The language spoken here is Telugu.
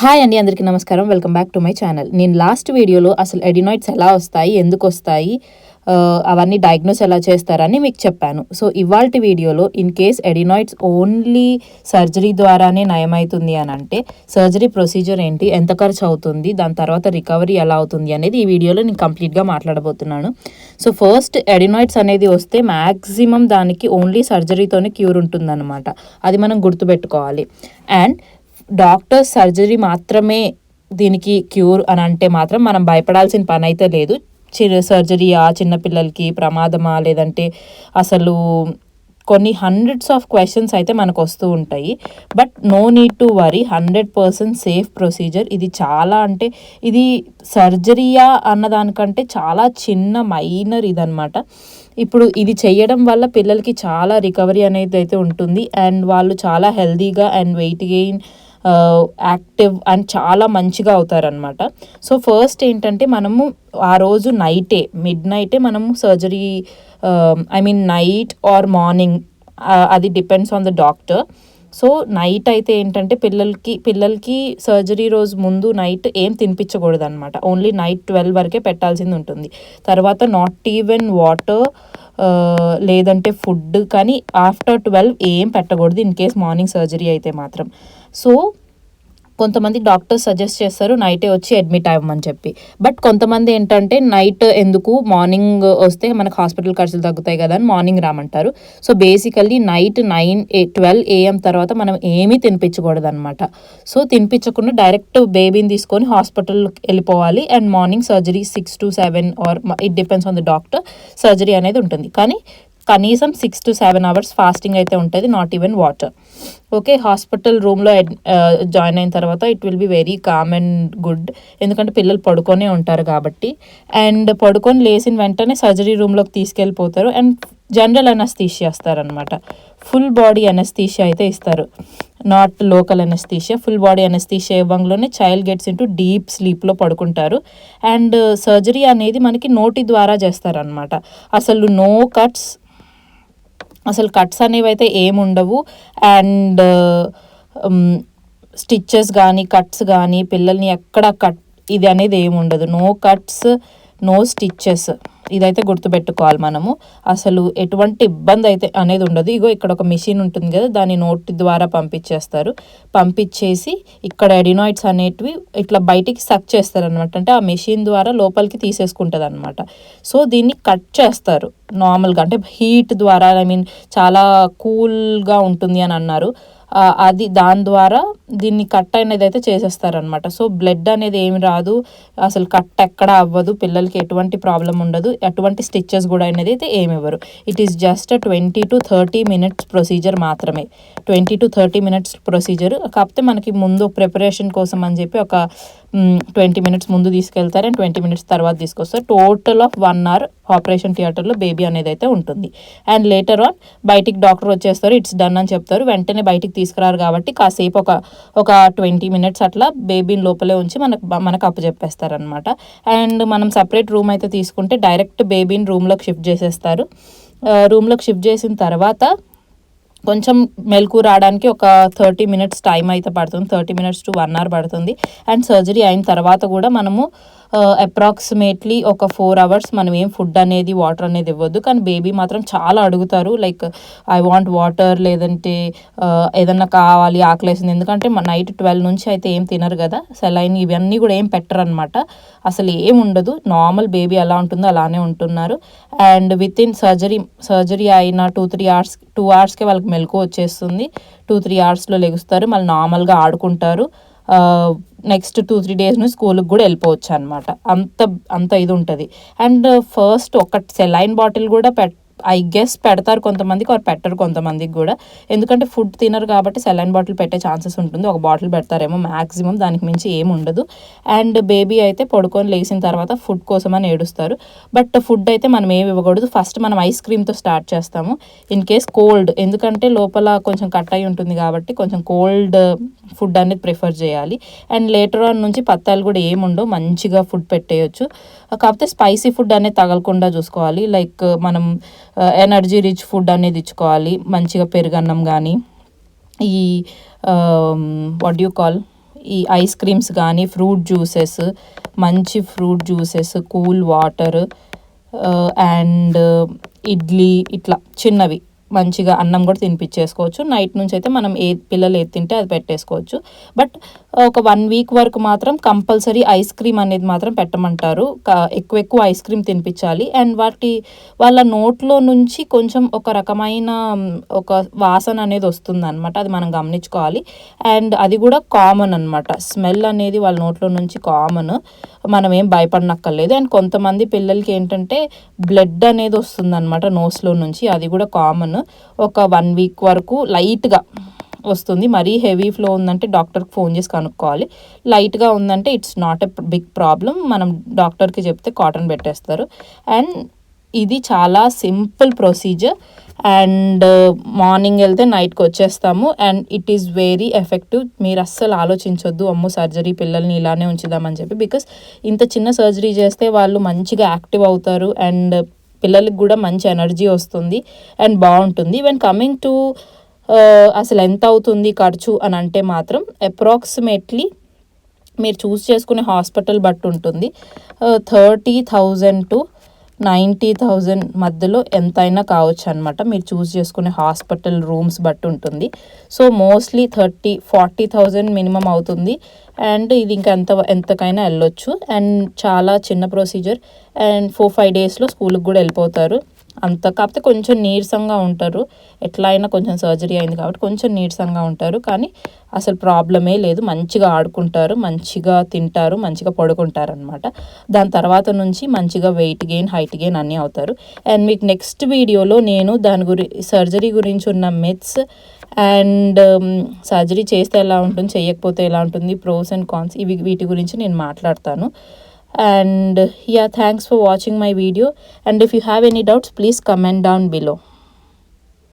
హాయ్ అండి అందరికీ నమస్కారం. Welcome back to my channel నేను లాస్ట్ వీడియోలో అసలు ఎడినాయిడ్స్ ఎలా వస్తాయి ఎందుకు వస్తాయి అవన్నీ డయాగ్నోస్ ఎలా చేస్తారని మీకు చెప్పాను. సో ఇవాళ వీడియోలో in case adenoids only surgery ద్వారానే నయమవుతుంది అని అంటే సర్జరీ ప్రొసీజర్ ఏంటి ఎంత ఖర్చు అవుతుంది దాని తర్వాత రికవరీ ఎలా అవుతుంది అనేది ఈ వీడియోలో నేను కంప్లీట్గా మాట్లాడబోతున్నాను. సో ఫస్ట్ ఎడినాయిడ్స్ అనేది వస్తే మ్యాక్సిమం దానికి ఓన్లీ సర్జరీతోనే క్యూర్ ఉంటుందన్నమాట. అది మనం గుర్తుపెట్టుకోవాలి. అండ్ డాక్టర్స్ సర్జరీ మాత్రమే దీనికి క్యూర్ అని అంటే మాత్రం మనం భయపడాల్సిన పని అయితే లేదు. చిన్న సర్జరీయా చిన్నపిల్లలకి ప్రమాదమా లేదంటే అసలు కొన్ని హండ్రెడ్స్ ఆఫ్ క్వశ్చన్స్ అయితే మనకు వస్తూ ఉంటాయి. But no need to worry hundred percent safe procedure ఇది చాలా అంటే ఇది సర్జరీయా అన్నదానికంటే చాలా చిన్న మైనర్ ఇదనమాట ఇప్పుడు ఇది చేయడం వల్ల పిల్లలకి చాలా రికవరీ అనేది అయితే ఉంటుంది. అండ్ వాళ్ళు చాలా హెల్దీగా and weight gain active and చాలా మంచిగా అవుతారనమాట సో ఫస్ట్ ఏంటంటే మనము ఆ రోజు నైటే మిడ్ నైటే మనము surgery I mean night or morning అది depends on the doctor. So night అయితే ఏంటంటే పిల్లలకి పిల్లలకి సర్జరీ రోజు ముందు నైట్ ఏం తినిపించకూడదు అనమాట ఓన్లీ నైట్ ట్వెల్వ్ వరకే పెట్టాల్సింది ఉంటుంది. తర్వాత నాట్ ఈవెన్ వాటర్ లేదంటే ఫుడ్ కానీ ఆఫ్టర్ ట్వెల్వ్ ఏం పెట్టకూడదు ఇన్ కేస్ మార్నింగ్ సర్జరీ అయితే మాత్రం. సో కొంతమంది డాక్టర్స్ సజెస్ట్ చేస్తారు నైటే వచ్చి అడ్మిట్ అవ్వమని చెప్పి. బట్ కొంతమంది ఏంటంటే నైట్ ఎందుకు మార్నింగ్ వస్తే మనకు హాస్పిటల్ ఖర్చులు తగ్గుతాయి కదా అని morning రామంటారు. So basically night nine a twelve AM తర్వాత మనం ఏమీ తినిపించకూడదు అనమాట సో తినిపించకుండా డైరెక్ట్ బేబీని తీసుకొని హాస్పిటల్కి వెళ్ళిపోవాలి. And morning surgery six to seven or it depends on the doctor surgery అనేది ఉంటుంది. కానీ కనీసం six to seven hours fasting అయితే ఉంటుంది not even water. Okay hospital రూమ్లో జాయిన్ అయిన తర్వాత it will be very calm and good. ఎందుకంటే పిల్లలు పడుకొనే ఉంటారు కాబట్టి. అండ్ పడుకొని లేచిన వెంటనే సర్జరీ రూమ్లోకి తీసుకెళ్ళిపోతారు. అండ్ జనరల్ అనస్థీషియా ఇస్తారనమాట ఫుల్ బాడీ అనస్థీషియా అయితే ఇస్తారు. Not local anaesthesia full body anaesthesia ఇవ్వంలోనే child gets into deep స్లీప్లో పడుకుంటారు. అండ్ సర్జరీ అనేది మనకి నోటి ద్వారా చేస్తారనమాట అసలు నో కట్స్ అసలు కట్స్ అనేవి అయితే ఏముండవు. అండ్ స్టిచ్చెస్ కానీ కట్స్ కానీ పిల్లల్ని ఎక్కడ కట్ ఇది అనేది ఏముండదు. No cuts no stitches. ఇదైతే గుర్తుపెట్టుకోవాలి మనము. అసలు ఎటువంటి ఇబ్బంది అయితే అనేది ఉండదు. ఇగో ఇక్కడ ఒక మిషన్ ఉంటుంది కదా దాని నోటి ద్వారా పంపించేస్తారు. పంపించేసి ఇక్కడ ఎడినాయిడ్స్ అనేటివి ఇట్లా బయటికి సక్ చేస్తారు అనమాట అంటే ఆ మెషిన్ ద్వారా లోపలికి తీసేసుకుంటుంది అనమాట సో దీన్ని కట్ చేస్తారు. నార్మల్గా అంటే హీట్ ద్వారా ఐ మీన్ చాలా కూల్గా ఉంటుంది అని అన్నారు. అది దాని ద్వారా దీన్ని కట్ అనేది అయితే చేసేస్తారనమాట సో బ్లడ్ అనేది ఏమి రాదు. అసలు కట్ ఎక్కడ అవ్వదు. పిల్లలకి ఎటువంటి ప్రాబ్లం ఉండదు. ఎటువంటి స్టిచ్చెస్ కూడా అనేది అయితే ఏమి ఇవ్వరు. It is just twenty to thirty minutes procedure మాత్రమే. Twenty to thirty minutes procedure కాకపోతే మనకి ముందు ప్రిపరేషన్ కోసం అని చెప్పి ఒక ట్వంటీ మినిట్స్ ముందు తీసుకెళ్తారు అండ్ ట్వంటీ మినిట్స్ తర్వాత తీసుకొస్తారు. Total of one hour operation థియేటర్లో బేబీ అనేది అయితే ఉంటుంది. అండ్ లేటర్ ఆన్ బయటికి డాక్టర్ వచ్చేస్తారు. ఇట్స్ డన్ అని చెప్తారు. వెంటనే బయటికి తీసుకురారు కాబట్టి కాసేపు ఒక ఒక ట్వంటీ మినిట్స్ అట్లా బేబీని లోపలే ఉంచి మనకు మనకు అప్పచెప్పేస్తారనమాట అండ్ మనం సపరేట్ రూమ్ అయితే తీసుకుంటే డైరెక్ట్ బేబీని రూమ్లోకి షిఫ్ట్ చేసేస్తారు. రూమ్లోకి షిఫ్ట్ చేసిన తర్వాత కొంచెం మెలకు రావడానికి ఒక థర్టీ మినిట్స్ టైం అయితే పడుతుంది. Thirty minutes to one hour పడుతుంది. అండ్ సర్జరీ అయిన తర్వాత కూడా మనము అప్రాక్సిమేట్లీ ఒక ఫోర్ అవర్స్ మనం ఏం ఫుడ్ అనేది వాటర్ అనేది ఇవ్వద్దు. కానీ బేబీ మాత్రం చాలా అడుగుతారు. లైక్ ఐ వాంట్ వాటర్ లేదంటే ఏదన్నా కావాలి ఆకలేసింది ఎందుకంటే నైట్ ట్వెల్వ్ నుంచి అయితే ఏం తినరు కదా. సెలైన్ ఇవన్నీ కూడా ఏం పెట్టరు అనమాట అసలు ఏం ఉండదు. నార్మల్ బేబీ ఎలా ఉంటుందో అలానే ఉంటున్నారు. And with in surgery surgery అయిన టూ త్రీ అవర్స్ టూ అవర్స్కే వాళ్ళకి మెలకు వచ్చేస్తుంది. టూ త్రీ అవర్స్లో లెగుస్తారు. మళ్ళీ నార్మల్గా ఆడుకుంటారు. నెక్స్ట్ టూ త్రీ డేస్ నుంచి స్కూల్కి కూడా వెళ్ళిపోవచ్చు అనమాట అంత అంత ఇది ఉంటుంది. అండ్ ఫస్ట్ ఒక సెలైన్ బాటిల్ కూడా పెట్ ఐ గెస్ పెడతారు కొంతమందికి ఆర్ పెట్టరు కొంతమందికి కూడా. ఎందుకంటే ఫుడ్ తినరు కాబట్టి సెలైన్ బాటిల్ పెట్టే ఛాన్సెస్ ఉంటుంది. ఒక బాటిల్ పెడతారేమో మ్యాక్సిమం దానికి మించి ఏమి ఉండదు. అండ్ బేబీ అయితే పడుకొని లేచిన తర్వాత ఫుడ్ కోసం అని ఏడుస్తారు. బట్ ఫుడ్ అయితే మనం ఏమి ఇవ్వకూడదు. ఫస్ట్ మనం ఐస్ క్రీమ్తో స్టార్ట్ చేస్తాము. ఇన్ కేస్ కోల్డ్ ఎందుకంటే లోపల కొంచెం కట్ అయి ఉంటుంది కాబట్టి కొంచెం కోల్డ్ ఫుడ్ అనేది ప్రిఫర్ చేయాలి. అండ్ లేటర్ ఆన్ నుంచి పత్తాలు కూడా ఏముండవు మంచిగా ఫుడ్ పెట్టేయచ్చు. కాకపోతే స్పైసీ ఫుడ్ అనేది తగలకుండా చూసుకోవాలి. లైక్ మనం ఎనర్జీ రిచ్ ఫుడ్ అనేది ఇచ్చుకోవాలి మంచిగా పెరుగన్నం కానీ ఈ వాట్ యూ కాల్ ఈ ఐస్ క్రీమ్స్ కానీ ఫ్రూట్ జ్యూసెస్ మంచి fruit juices cool water and idli ఇట్లా చిన్నవి. మంచిగా అన్నం కూడా తినిపించేసుకోవచ్చు. నైట్ నుంచి అయితే మనం ఏ పిల్లలు ఏది తింటే అది పెట్టేసుకోవచ్చు. బట్ ఒక వన్ వీక్ వరకు మాత్రం కంపల్సరీ ఐస్ క్రీమ్ అనేది మాత్రం పెట్టమంటారు. ఎక్కువ ఎక్కువ ఐస్ క్రీమ్ తినిపించాలి. అండ్ వాటి వాళ్ళ నోట్లో నుంచి కొంచెం ఒక రకమైన ఒక వాసన అనేది వస్తుంది అనమాట అది మనం గమనించుకోవాలి. అండ్ అది కూడా కామన్ అనమాట స్మెల్ అనేది వాళ్ళ నోట్లో నుంచి కామన్. మనం ఏం భయపడనక్కర్లేదు. అండ్ కొంతమంది పిల్లలకి ఏంటంటే బ్లడ్ అనేది వస్తుంది అనమాట నోస్లో నుంచి. అది కూడా కామన్. ఒక వన్ వీక్ వరకు లైట్గా వస్తుంది. మరీ హెవీ ఫ్లో ఉందంటే డాక్టర్కి ఫోన్ చేసి కనుక్కోవాలి. లైట్గా ఉందంటే it's not a big problem మనం డాక్టర్కి చెప్తే కాటన్ పెట్టేస్తారు. అండ్ ఇది చాలా సింపుల్ ప్రొసీజర్ అండ్ మార్నింగ్ వెళ్తే నైట్కి వచ్చేస్తాము. And it is very effective మీరు అస్సలు ఆలోచించొద్దు. అమ్మో సర్జరీ పిల్లల్ని ఇలానే ఉంచుదామని చెప్పి. బికాస్ ఇంత చిన్న సర్జరీ చేస్తే వాళ్ళు మంచిగా యాక్టివ్ అవుతారు. అండ్ పిల్లలకి కూడా మంచి ఎనర్జీ వస్తుంది అండ్ బాగుంటుంది. వెన్ కమింగ్ టు అసలు ఎంత అవుతుంది ఖర్చు అని అంటే మాత్రం అప్రాక్సిమేట్లీ మీరు చూస్ చేసుకునే హాస్పిటల్ బట్టి ఉంటుంది. Thirty thousand to ninety thousand మధ్యలో ఎంతైనా కావచ్చు అనమాట మీరు చూస్ చేసుకునే హాస్పిటల్ రూమ్స్ బట్టి ఉంటుంది. So mostly thirty forty thousand minimum అవుతుంది. అండ్ ఇది ఇంకా ఎంత ఎంతకైనా వెళ్ళొచ్చు. అండ్ చాలా చిన్న ప్రొసీజర్. అండ్ ఫోర్ ఫైవ్ డేస్లో స్కూల్కి కూడా వెళ్ళిపోతారు. అంత కాకపోతే కొంచెం నీరసంగా ఉంటారు. ఎట్లా అయినా కొంచెం సర్జరీ అయింది కాబట్టి కొంచెం నీరసంగా ఉంటారు. కానీ అసలు ప్రాబ్లమే లేదు. మంచిగా ఆడుకుంటారు మంచిగా తింటారు మంచిగా పడుకుంటారు అనమాట దాని తర్వాత నుంచి మంచిగా వెయిట్ గెయిన్ హైట్ గెయిన్ అన్నీ అవుతారు. అండ్ మీకు నెక్స్ట్ వీడియోలో నేను దాని గురి సర్జరీ గురించి ఉన్న మిత్స్ అండ్ సర్జరీ చేస్తే ఎలా ఉంటుంది చేయకపోతే ఎలా ఉంటుంది ప్రోస్ అండ్ కాన్స్ ఇవి వీటి గురించి నేను మాట్లాడతాను. And yeah thanks for watching my video. And if you have any doubts please comment down below